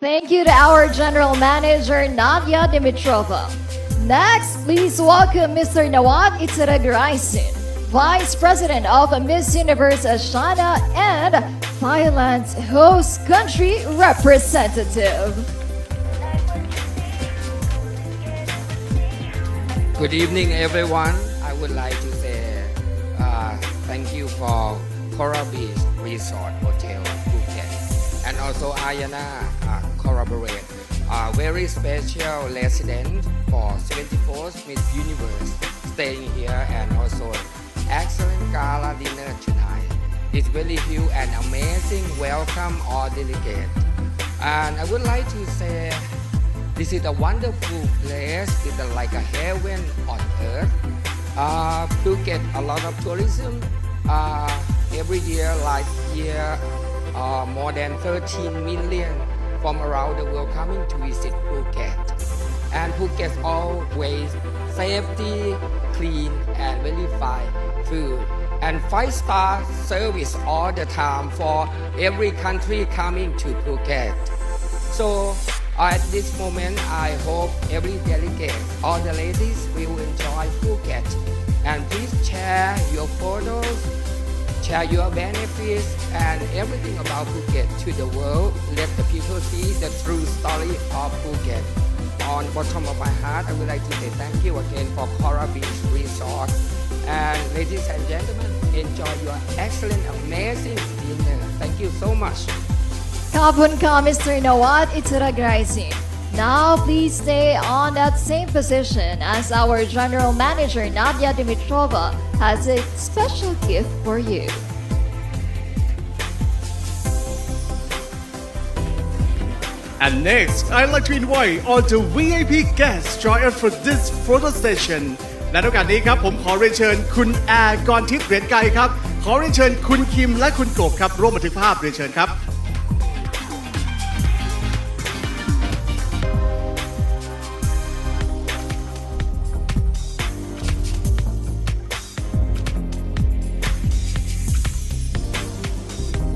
Thank you to our General Manager, Nadia Dimitrova. Next, please welcome Mr. Nawat Itzeragiraisin, Vice President of Miss Universe Ashana and Thailand's host country representative. Good evening, everyone. I would like to say uh, thank you for Coral Beach Resort Hotel also Ayana uh, Corroborate, a very special resident for 74th Miss Universe staying here and also excellent gala dinner tonight. It's very huge and amazing. Welcome all delegates. And I would like to say this is a wonderful place. It's like a heaven on earth. Uh, Phuket, a lot of tourism. Uh, every year, like year, uh, more than 13 million from around the world coming to visit Phuket. And Phuket always safety, clean, and very fine food. And five star service all the time for every country coming to Phuket. So at this moment, I hope every delegate, all the ladies will enjoy Phuket. And please share your photos, share your benefits and everything about Phuket to the world. Let the people see the true story of Phuket. On bottom of my heart, I would like to say thank you again for Coral Beach Resort. And ladies and gentlemen, enjoy your excellent, amazing dinner. Thank you so much. Kapun ka, Mr. Nawat Itzeragiraisin. Now, please stay on that same position as our General Manager, Nadia Dimitrova, has a special gift for you. And next, I'd like to invite all the VIP guests join us for this photo session และในโอกาสนี้ครับ ผมขอเรียนเชิญคุณแอร์กรทิพย์เหรียญไกรครับ ขอเรียนเชิญคุณคิมและคุณกบครับ ร่วมบันทึกภาพเรียนเชิญครับ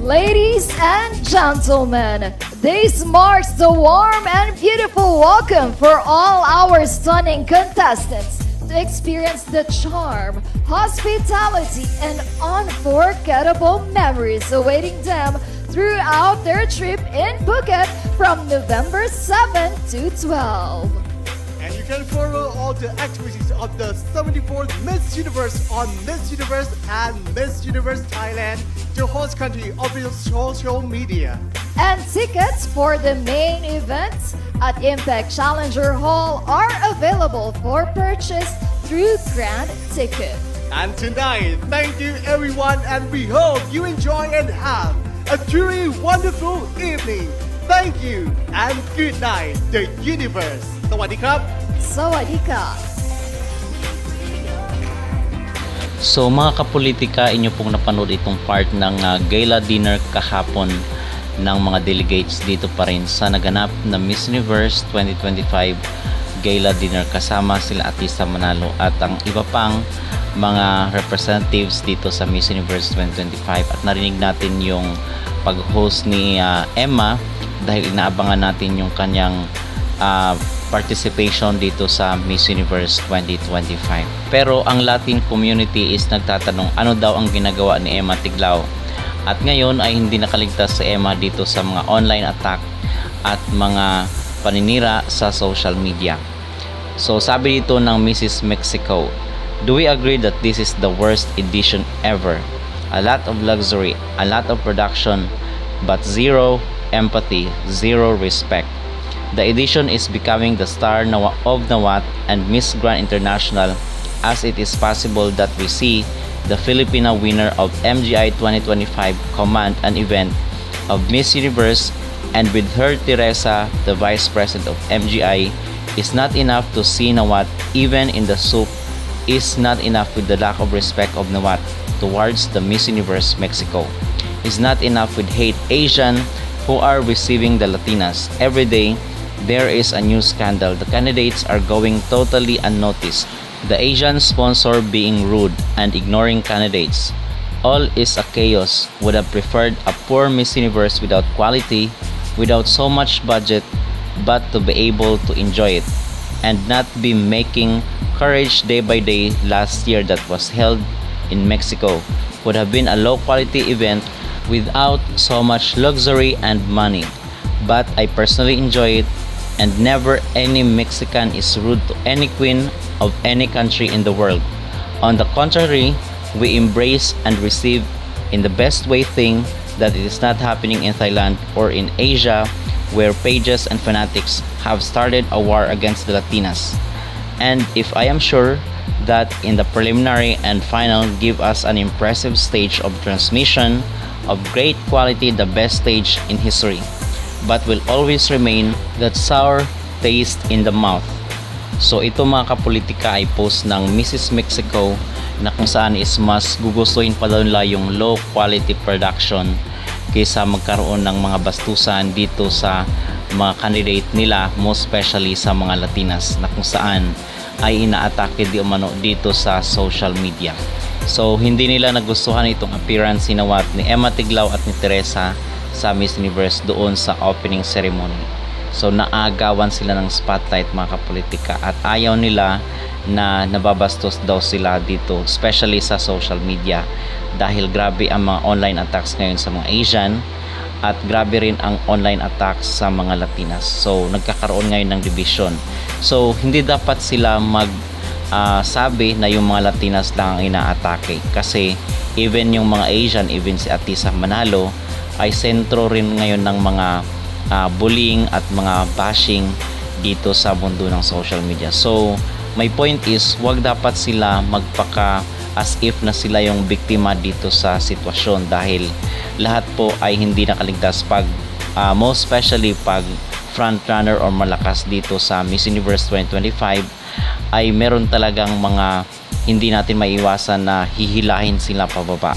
Ladies and gentlemen, this marks the warm and beautiful welcome for all our stunning contestants to experience the charm, hospitality, and unforgettable memories awaiting them throughout their trip in Phuket from November 7 to 12 And you can follow all the activities of the 74th Miss Universe on Miss Universe and Miss Universe Thailand, the host country official social media. And tickets for the main events at Impact Challenger Hall are available for purchase through Grand Ticket. And tonight, thank you everyone, and we hope you enjoy and have a truly wonderful evening. Thank you and good night, the universe. สวัสดีครับ Sawadika. So mga kapolitika, inyo pong napanood itong part ng ah, gala dinner kahapon ng mga delegates dito pa rin sa naganap na Miss Universe 2025 gala dinner kasama sila Atisa Manalo at ang iba pang mga representatives dito sa Miss Universe 2025 at narinig natin yung pag-host ni ah, Emma dahil inaabangan natin yung kanyang ah, participation dito sa Miss Universe 2025. Pero ang Latin community is nagtatanong ano daw ang ginagawa ni Emma Tiglao. At ngayon ay hindi nakaligtas si Emma dito sa mga online attack at mga paninira sa social media. So sabi dito ng Mrs. Mexico, Do we agree that this is the worst edition ever? A lot of luxury, a lot of production, but zero empathy, zero respect. The edition is becoming the star of Nawat and Miss Grand International as it is possible that we see the Filipina winner of MGI 2025 command an event of Miss Universe and with her Teresa, the Vice President of MGI, is not enough to see Nawat even in the soup is not enough with the lack of respect of Nawat towards the Miss Universe Mexico. Is not enough with hate Asian who are receiving the Latinas. Every day, there is a new scandal. The candidates are going totally unnoticed. The Asian sponsor being rude and ignoring candidates. All is a chaos. Would have preferred a poor Miss Universe without quality without so much budget but to be able to enjoy it and not be making courage day by day last year that was held in Mexico would have been a low quality event without so much luxury and money but I personally enjoy it and never any Mexican is rude to any queen of any country in the world on the contrary we embrace and receive in the best way thing that it is not happening in Thailand or in Asia where pages and fanatics have started a war against the Latinas. And if I am sure that in the preliminary and final give us an impressive stage of transmission of great quality the best stage in history but will always remain that sour taste in the mouth So ito mga kapolitika ay post ng Mrs. Mexico na kung saan is mas gugustuhin pa daw nila yung low quality production kaysa magkaroon ng mga bastusan dito sa mga candidate nila most especially sa mga Latinas na kung saan ay inaatake di umano dito sa social media. So hindi nila nagustuhan itong appearance sinawat ni Emma Tiglao at ni Teresa sa Miss Universe doon sa opening ceremony. So naagawan sila ng spotlight mga kapolitika at ayaw nila na nababastos daw sila dito especially sa social media dahil grabe ang mga online attacks ngayon sa mga Asian at grabe rin ang online attacks sa mga Latinas. So nagkakaroon ngayon ng division. So hindi dapat sila mag ah, sabi na yung mga Latinas lang ang inaatake kasi even yung mga Asian, even si Atisa Manalo ay sentro rin ngayon ng mga ah, bullying at mga bashing dito sa mundo ng social media. So, my point is, wag dapat sila magpaka as if na sila yung biktima dito sa sitwasyon dahil lahat po ay hindi nakaligtas pag ah, most especially pag front runner or malakas dito sa Miss Universe 2025 ay meron talagang mga hindi natin maiwasan na hihilahin sila pababa.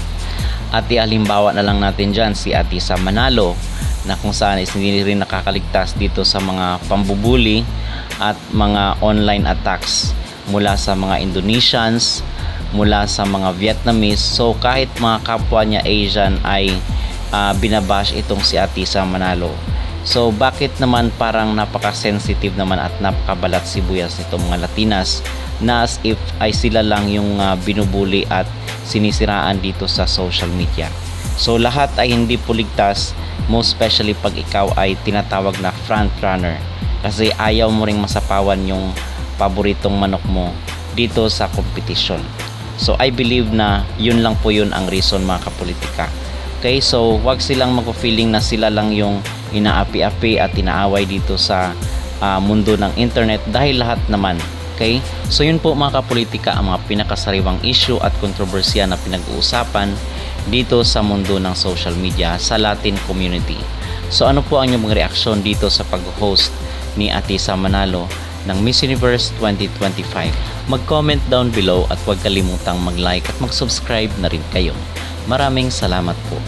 At ihalimbawa na lang natin dyan si Atisa Manalo na kung saan is hindi rin nakakaligtas dito sa mga pambubuli at mga online attacks mula sa mga Indonesians, mula sa mga Vietnamese. So kahit mga kapwa niya Asian ay ah, binabash itong si Atisa Manalo. So bakit naman parang napaka-sensitive naman at napakabalat sibuyas nitong mga Latinas na as if ay sila lang yung ah, binubuli at sinisiraan dito sa social media. So lahat ay hindi po most especially pag ikaw ay tinatawag na front runner kasi ayaw mo ring masapawan yung paboritong manok mo dito sa competition. So I believe na yun lang po yun ang reason mga kapolitika. Okay, so wag silang magpo-feeling na sila lang yung inaapi-api at inaaway dito sa ah, mundo ng internet dahil lahat naman Okay? So yun po mga kapolitika ang mga pinakasariwang issue at kontrobersya na pinag-uusapan dito sa mundo ng social media sa Latin community. So ano po ang inyong mga reaksyon dito sa pag-host ni Atisa Manalo ng Miss Universe 2025? Mag-comment down below at huwag kalimutang mag-like at mag-subscribe na rin kayo. Maraming salamat po.